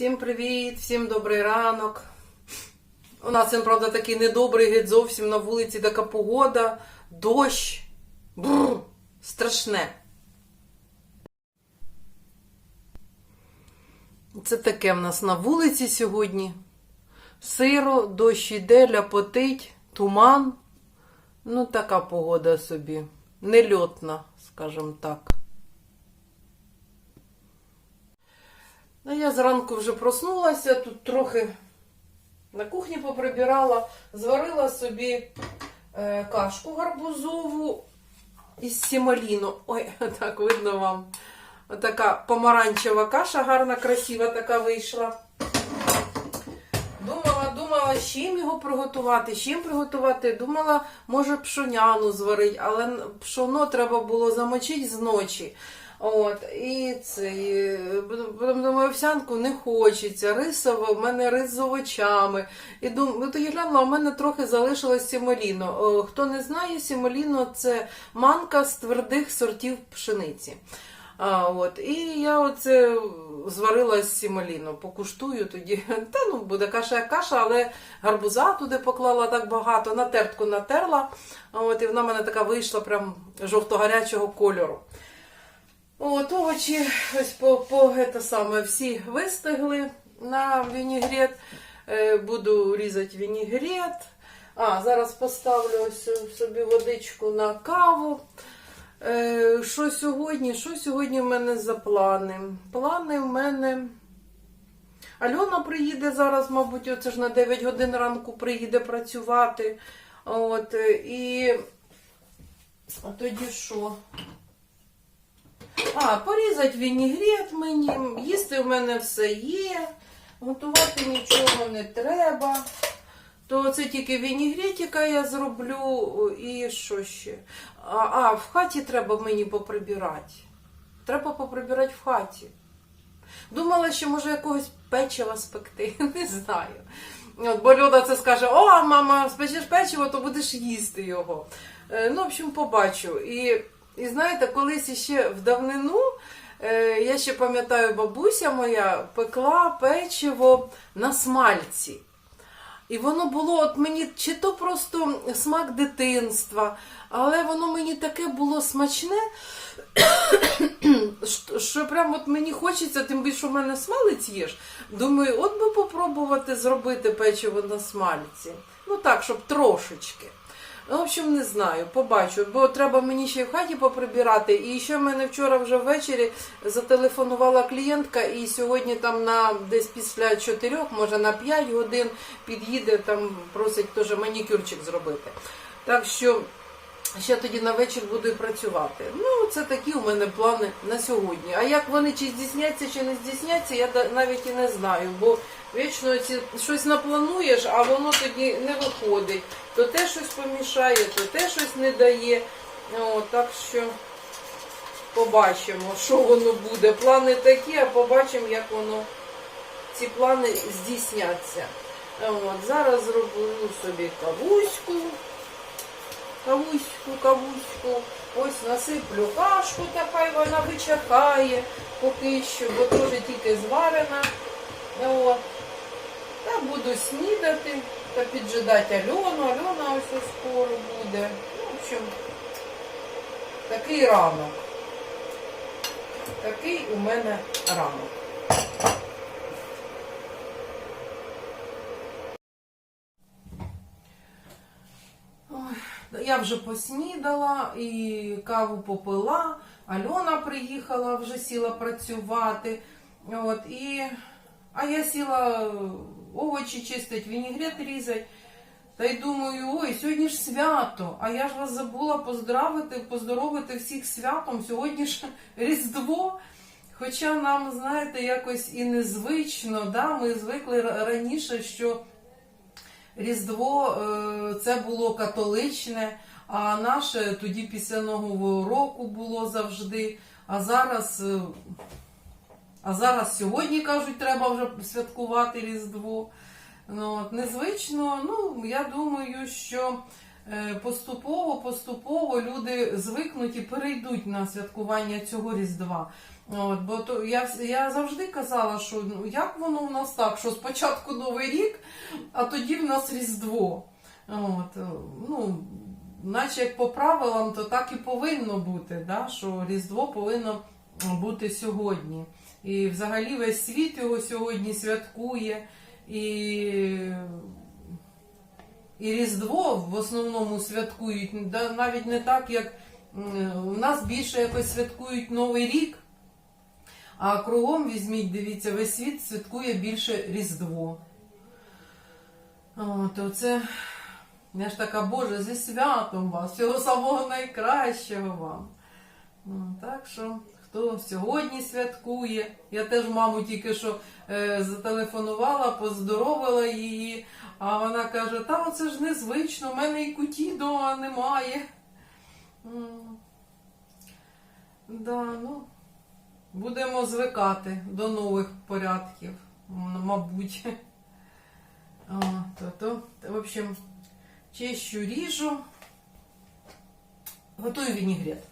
Всім привіт, всім добрий ранок. У нас він, правда, такий недобрий геть зовсім на вулиці така погода, дощ. Бррр, страшне. Це таке в нас на вулиці сьогодні. Сиро, дощ іде, ляпотить, туман. Ну, така погода собі. Нельотна, скажімо так. Ну, я зранку вже проснулася, тут трохи на кухні поприбирала, зварила собі е, кашку гарбузову із сімаліну. Ой, так видно вам. Отака помаранчева каша, гарна, красива така вийшла. Думала, думала, з чим його приготувати, з чим приготувати. Думала, може пшоняну зварити, але пшоно треба було замочити з ночі. От, і це, і, потім думаю, овсянку не хочеться, рисове, в мене рис з овочами. І думаю, ну, тоді глянула, у мене трохи залишилось сімоліно. О, Хто не знає, сімоліно це манка з твердих сортів пшениці. А, от, і я оце зварила з сімоліно, покуштую тоді. Та ну буде каша як каша, але гарбуза туди поклала так багато, на тертку натерла. От, і вона в мене така вийшла прям жовто-гарячого кольору. От овочі ось по, по це саме всі вистигли на вінігрет. Е, Буду різати вінігрет. А, зараз поставлю ось собі водичку на каву. Е, Що сьогодні? Що сьогодні в мене за плани? Плани в мене. Альона приїде зараз, мабуть, оце ж на 9 годин ранку приїде працювати. От, і а тоді що? А, порізати вінігрет мені, їсти в мене все є, готувати нічого не треба. То це тільки вінігретика я зроблю і що ще? А, а в хаті треба мені поприбирати. Треба поприбирати в хаті. Думала, що може якогось печива спекти, не знаю. От, бо Люда це скаже: о, мама, спечеш печиво, то будеш їсти його. Е, Ну, в общем, побачу. І, і знаєте, колись ще в давнину, е, я ще пам'ятаю, бабуся моя пекла печиво на смальці. І воно було от мені чи то просто смак дитинства, але воно мені таке було смачне, що- прям от мені хочеться, тим більше в мене смалець є. Думаю, от би попробувати зробити печиво на смальці. Ну так, щоб трошечки. Ну, в общем, не знаю, побачу, бо треба мені ще в хаті поприбирати. І ще в мене вчора вже ввечері зателефонувала клієнтка, і сьогодні там на десь після 4, може на 5 годин під'їде, там просить теж манікюрчик зробити. Так що ще тоді на вечір буду працювати. Ну, це такі у мене плани на сьогодні. А як вони чи здійсняться, чи не здійсняться, я навіть і не знаю. Бо вічно ці щось наплануєш, а воно тоді не виходить. То те щось помішає, то те щось не дає. О, так що побачимо, що воно буде. Плани такі, а побачимо, як воно ці плани здійсняться. От, зараз зроблю собі кавуську. Кавуську, кавуську. Ось насиплю кашку, та хай вона вичахає поки що, бо теж тільки зварена. Та буду снідати та піджидати Альону. Альона ось скоро буде. Ну, в общем, такий ранок. Такий у мене ранок. Ой, Я вже поснідала і каву попила. Альона приїхала, вже сіла працювати. От, і... А я сіла овочі чистить, вінігрет різать. Та й думаю, ой, сьогодні ж свято, а я ж вас забула поздравити, поздоровити всіх святом. Сьогодні ж Різдво. Хоча нам, знаєте, якось і незвично, да? ми звикли раніше, що Різдво е, це було католичне, а наше тоді після Нового року було завжди. А зараз, е, а зараз сьогодні кажуть, треба вже святкувати Різдво. Ну, незвично, ну я думаю, що е, поступово, поступово люди звикнуть і перейдуть на святкування цього Різдва. От, бо то я, я завжди казала, що ну, як воно в нас так, що спочатку Новий рік, а тоді в нас Різдво. От, е, ну, наче як по правилам, то так і повинно бути, да? що Різдво повинно бути сьогодні. І взагалі весь світ його сьогодні святкує. І, і Різдво в основному святкують навіть не так, як у нас більше якось святкують Новий рік. А кругом візьміть, дивіться, весь світ святкує більше Різдво. От, оце, я ж така, Боже, зі святом вас, всього самого найкращого вам. Ну, так що, хто сьогодні святкує, я теж маму тільки що е, зателефонувала, поздоровила її, а вона каже, та оце ж незвично, в мене і куті дома немає. Да, ну, Будемо звикати до нових порядків, мабуть. О, в общем, чищу ріжу. Готую вінігрет.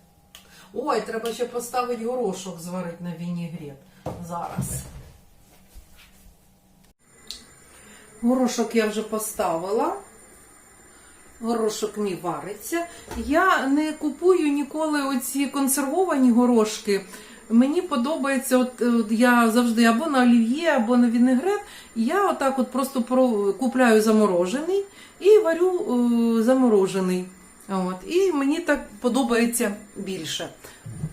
Ой, треба ще поставити горошок зварити на вінігрет. Зараз. Горошок я вже поставила. Горошок мій вариться. Я не купую ніколи оці консервовані горошки. Мені подобається, от, от я завжди або на олів'є, або на вінегрет. Я отак от просто про, купляю заморожений і варю е, заморожений. От. І мені так подобається більше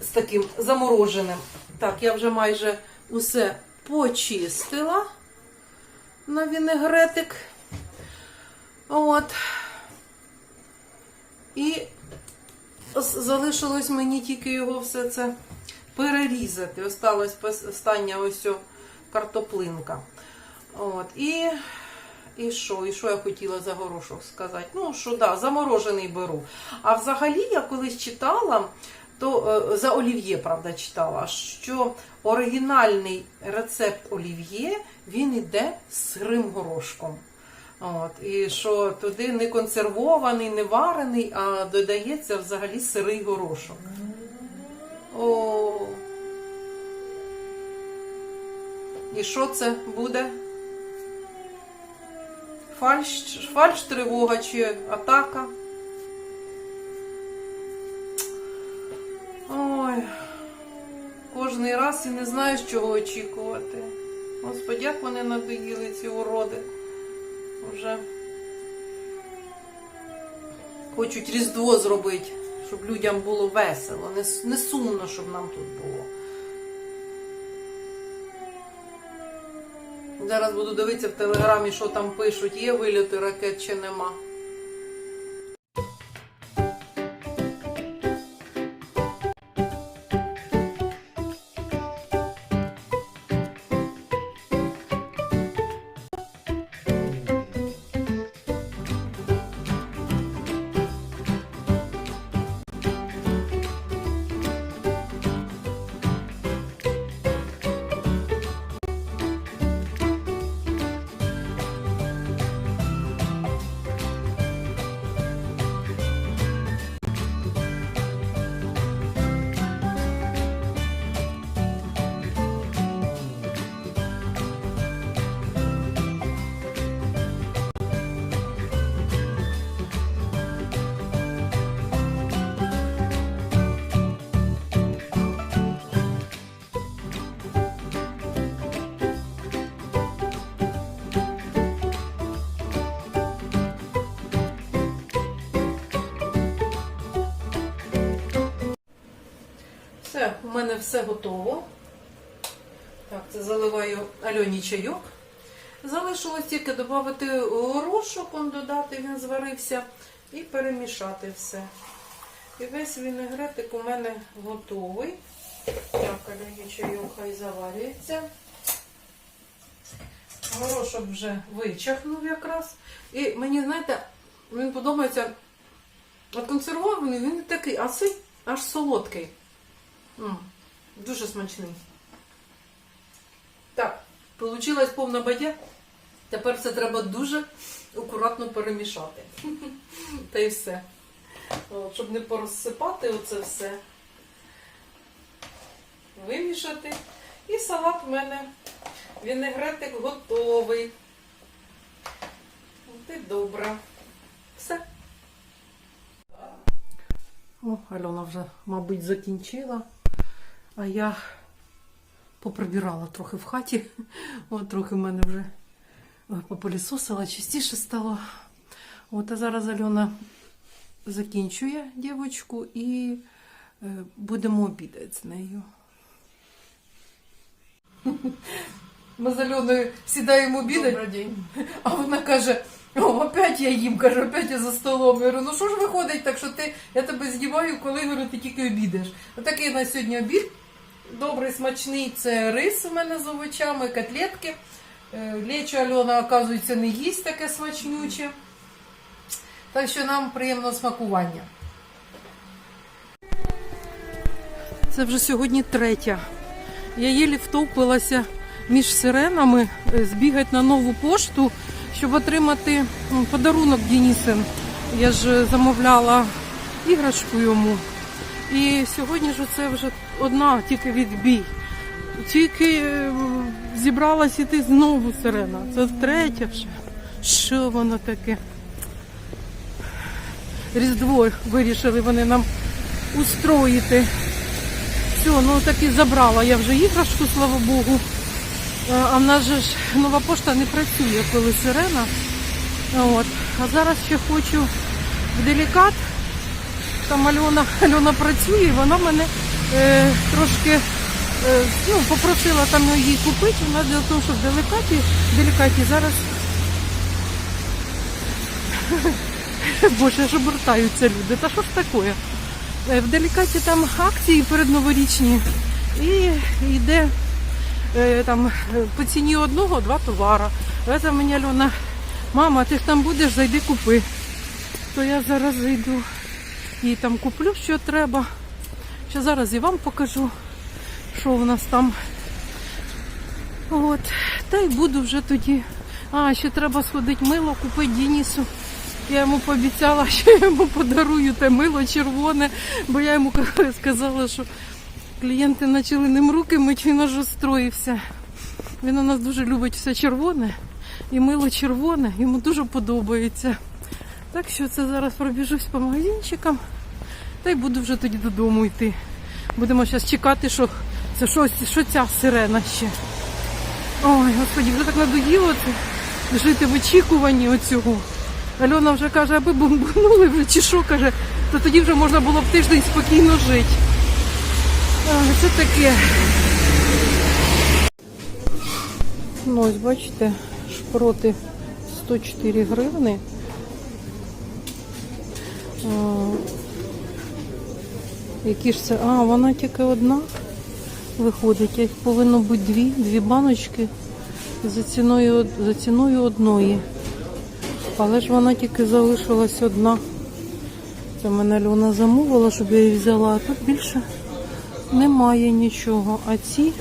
з таким замороженим. Так, я вже майже усе почистила на вінегретик. От. І залишилось мені тільки його все це перерізати. Осталась остання ось картоплинка. От. І, і що? І що я хотіла за горошок сказати? Ну, що да, заморожений беру. А взагалі я колись читала, то е, за олів'є, правда, читала, що оригінальний рецепт олів'є він іде з сирим горошком. От, і що туди не консервований, не варений, а додається взагалі сирий горошок. О. І що це буде? Фальш, фальш тривога чи атака? Ой. Кожний раз і не знаєш, чого очікувати. Господи, як вони надоїли ці уроди. Вже хочуть Різдво зробити, щоб людям було весело, не, не сумно, щоб нам тут було. Зараз буду дивитися в телеграмі, що там пишуть, є вильоти ракет чи нема. Мене все готово. Так, це заливаю Альоні чайок. Залишилось тільки додати горошок, он додати, він зварився, і перемішати все. І весь вінегретик у мене готовий. Так, Альоні чайок хай заварюється. Горошок вже вичахнув якраз. І мені, знаєте, він подобається. От консервований, він не такий, а цей аж солодкий. М, Дуже смачний. Так, получилась повна бадя. Тепер все треба дуже акуратно перемішати. Та й все. От, щоб не порозсипати оце все. вимішати. І салат в мене. Вінегретик готовий. От і добре. Все. О, Альона вже, мабуть, закінчила. А я поприбирала трохи в хаті. От трохи в мене вже попилісосила, чистіше стало. От, а зараз Альона закінчує дівчинку і е, будемо обідати з нею. Ми з Альоною сідаємо обідати. А вона каже: О, опять я їм, каже, опять я за столом. Я говорю, ну що ж виходить, так що ти, я тебе знімаю, коли говорю, ти тільки обідаєш. Отакий на сьогодні обід. Добрий, смачний це рис у мене з овочами, котлетки. Е, Лечо Альона, оказується, не їсть таке смачнюче. Так що нам приємного смакування. Це вже сьогодні третя. Я єлі втовпилася між сиренами, е, збігати на нову пошту, щоб отримати подарунок Денисин. Я ж е, замовляла іграшку йому. І сьогодні ж це вже одна тільки відбій. Тільки е, зібралась іти знову сирена. Це третя вже. Що воно таке? Різдво вирішили вони нам устроїти. Все, ну так і забрала я вже іграшку, слава Богу. Е, А в нас же ж нова пошта не працює, коли сирена. От. А зараз ще хочу в делікат. Там Альона, Альона працює, вона мене е, трошки е, ну, попросила там її купити. Вона для того, що в делікаті, делікаті зараз. Боже, аж обертаються люди. Та що ж таке? Е, В делікаті там акції передноворічні і йде е, там е, по ціні одного два товара. Це мені Альона, мама, ти ж там будеш, зайди купи. То я зараз зайду і там куплю, що треба. Ще зараз і вам покажу, що у нас там. От. Та й буду вже тоді. А, ще треба сходити мило, купити Денису. Я йому пообіцяла, що я йому подарую те мило червоне, бо я йому сказала, що клієнти почали ним руки мити, він аж розстроївся. Він у нас дуже любить все червоне і мило червоне, йому дуже подобається. Так що це зараз пробіжусь по магазинчикам та й буду вже тоді додому йти. Будемо зараз чекати, що це щось, що ця сирена ще. Ой, господі, вже так надоїло це жити в очікуванні оцього. Альона вже каже, аби бомбанули вже чи що, каже, то тоді вже можна було б тиждень спокійно жити. Це таке. Ну, ось бачите, шпроти 104 гривни. Які ж це? А, вона тільки одна виходить. Їх повинно бути дві, дві баночки за ціною, за ціною одної. Але ж вона тільки залишилась одна. Це мене Льона замовила, щоб я її взяла, а тут більше немає нічого. А ці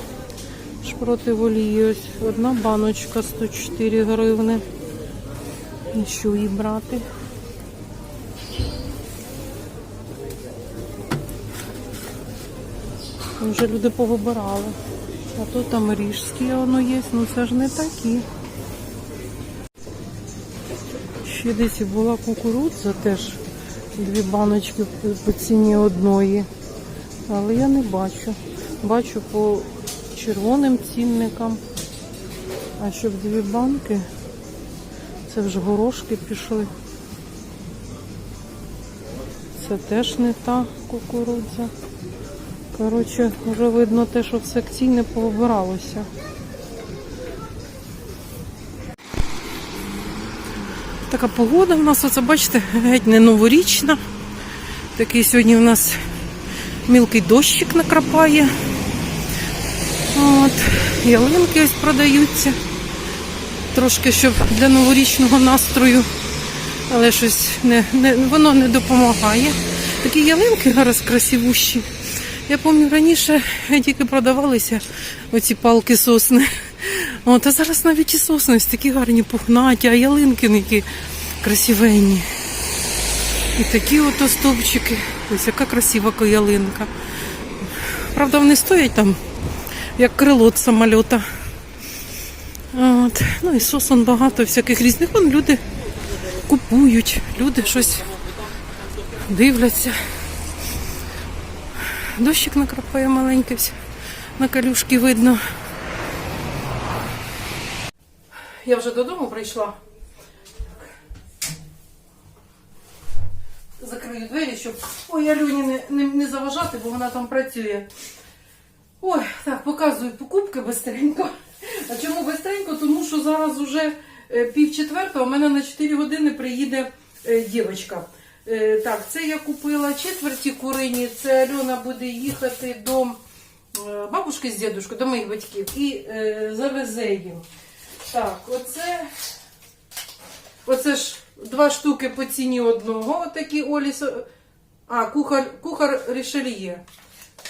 шпроти в ось одна баночка 104 гривни. І що її брати? Вже люди повибирали. А тут там ріжські воно є, ну це ж не такі. Ще десь була кукурудза теж. Дві баночки по ціні одної. Але я не бачу. Бачу по червоним цінникам. А щоб дві банки, це вже горошки пішли. Це теж не та кукурудза. Коротше, вже видно те, що в секції не повибиралося. Така погода в нас, оце бачите, геть не новорічна. Такий сьогодні у нас мілкий дощик накрапає. От, ялинки ось продаються. Трошки щоб для новорічного настрою. Але щось не, не, воно не допомагає. Такі ялинки зараз красивущі. Я пам'ятаю, раніше тільки продавалися оці палки сосни. От, а зараз навіть і сосни такі гарні пухнаті, а ялинки які красивенні. І такі ото стовпчики. Ось яка красива ялинка. Правда, вони стоять там як крило від самольота. От. Ну і сосон багато всяких різних. Вон люди купують, люди щось дивляться. Дощик накрапає маленький, на калюшки видно. Я вже додому прийшла. Закрию двері, щоб ой, Альоні не, не, не заважати, бо вона там працює. Ой, так, показую покупки бистренько. А чому бистренько? Тому що зараз уже е, пів четвертого, у мене на 4 години приїде е, дівчинка. Е, так, це я купила четверті курині. Це Альона буде їхати до е, бабушки з дідушкою, до моїх батьків, і е, завезе їм. Так, оце. Оце ж два штуки по ціні одного. Отакі Олі. А, кухар, кухар Рішельє.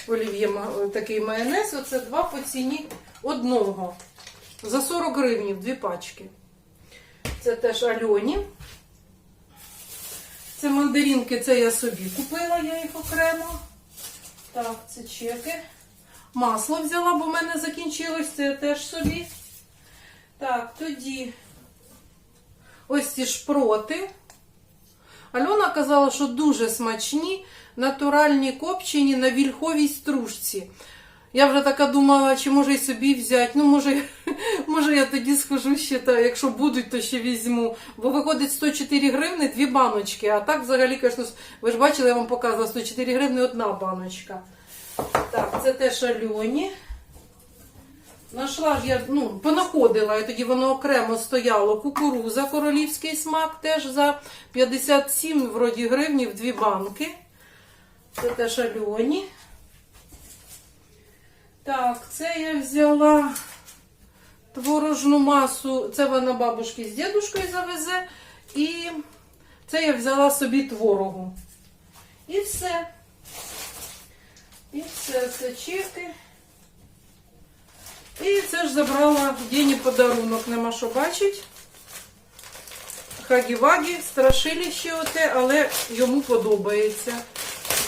Олів'є такий майонез. Оце два по ціні одного. За 40 гривень дві пачки. Це теж Альоні. Це мандаринки, це я собі купила, я їх окремо. Так, це чеки. Масло взяла, бо в мене закінчилось, це я теж собі. Так, тоді ось ці шпроти. Альона казала, що дуже смачні, натуральні копчені на вільховій стружці. Я вже така думала, чи може й собі взяти. Ну, може, може я тоді схожу ще, та, якщо будуть, то ще візьму. Бо виходить 104 гривни дві баночки. А так взагалі, звісно, ви ж бачили, я вам показувала 104 гривни одна баночка. Так, це теж Альоні. Нашла ж я, ну, понаходила, і тоді воно окремо стояло. Кукуруза, королівський смак, теж за 57 вроді гривнів дві банки. Це теж Альоні. Так, це я взяла творожну масу. Це вона бабушки з дідушкою завезе. І це я взяла собі творогу. І все. І все, це чеки. І це ж забрала Дені подарунок, нема що бачить. Хагі-вагі, страшилище оте, але йому подобається.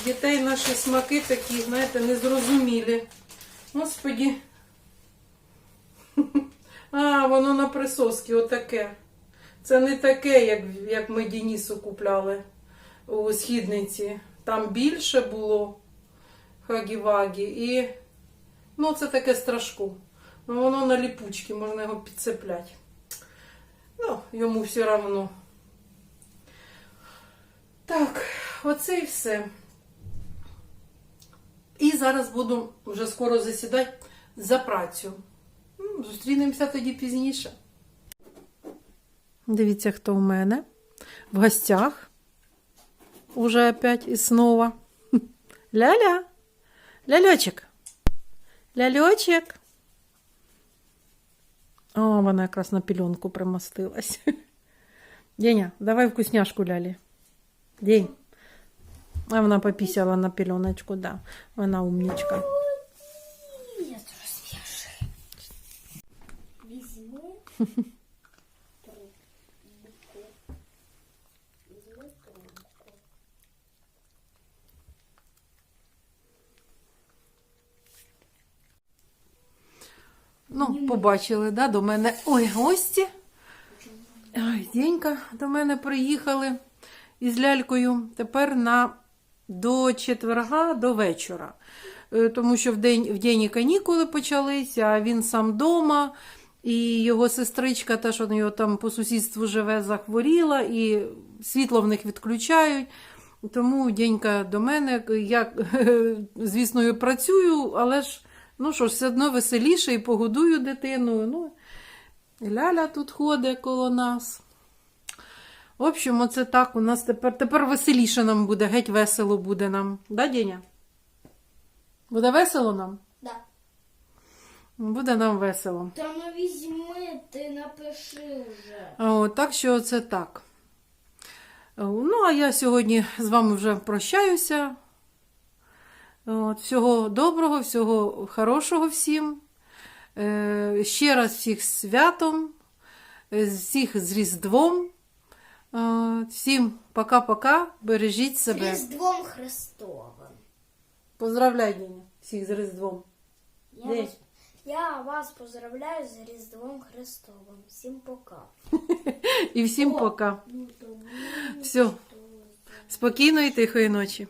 Дітей наші смаки такі, знаєте, незрозумілі. Господі. А, воно на присоски отаке. Це не таке, як, як ми Денісу купляли у східниці. Там більше було хагі-вагі. І ну, це таке страшку. Ну, воно на ліпучки, можна його підцепляти. Ну, йому все одно. Так, оце і все. І зараз буду вже скоро засідати за працю. Зустрінемося тоді пізніше. Дивіться, хто в мене в гостях. Уже опять і снова. Ля-ля. Ляльочек. Ляльочек. О, вона якраз на пільонку примостилась. Деня, давай вкусняшку лялі. День. А вона попісяла на пільоночку, да. Вона умнічка. Ну, побачили, да, до мене. Ой, гості. Ой, Денька до мене приїхали із лялькою. Тепер на до четверга, до вечора. Е, Тому що в день, в день і канікули почалися, а він сам вдома. І його сестричка, теж вона його там по сусідству живе, захворіла, і світло в них відключають. Тому Денька до мене, я, звісно, і працюю, але ж Ну що ж, все одно веселіше і погодую дитину. Ну, Ляля тут ходить коло нас. В общем, оце так у нас тепер тепер веселіше нам буде, геть весело буде нам. Да, Деня? Буде весело нам? Да. Буде нам весело. Та ну візьми, ти напиши вже. О, так що це так. Ну, а я сьогодні з вами вже прощаюся. От, всього доброго, всього хорошого всім. Е, ще раз всіх з святом, е, всіх з Різдвом. Всім пока-пока, бережіть З себе. Різдвом Христовим. Поздравляй, всіх з Різдвом. Я вас, Я вас поздравляю з Різдвом Христовим. Всім пока. І всім О. пока. Ну, Все. Спокійної тихої ночі.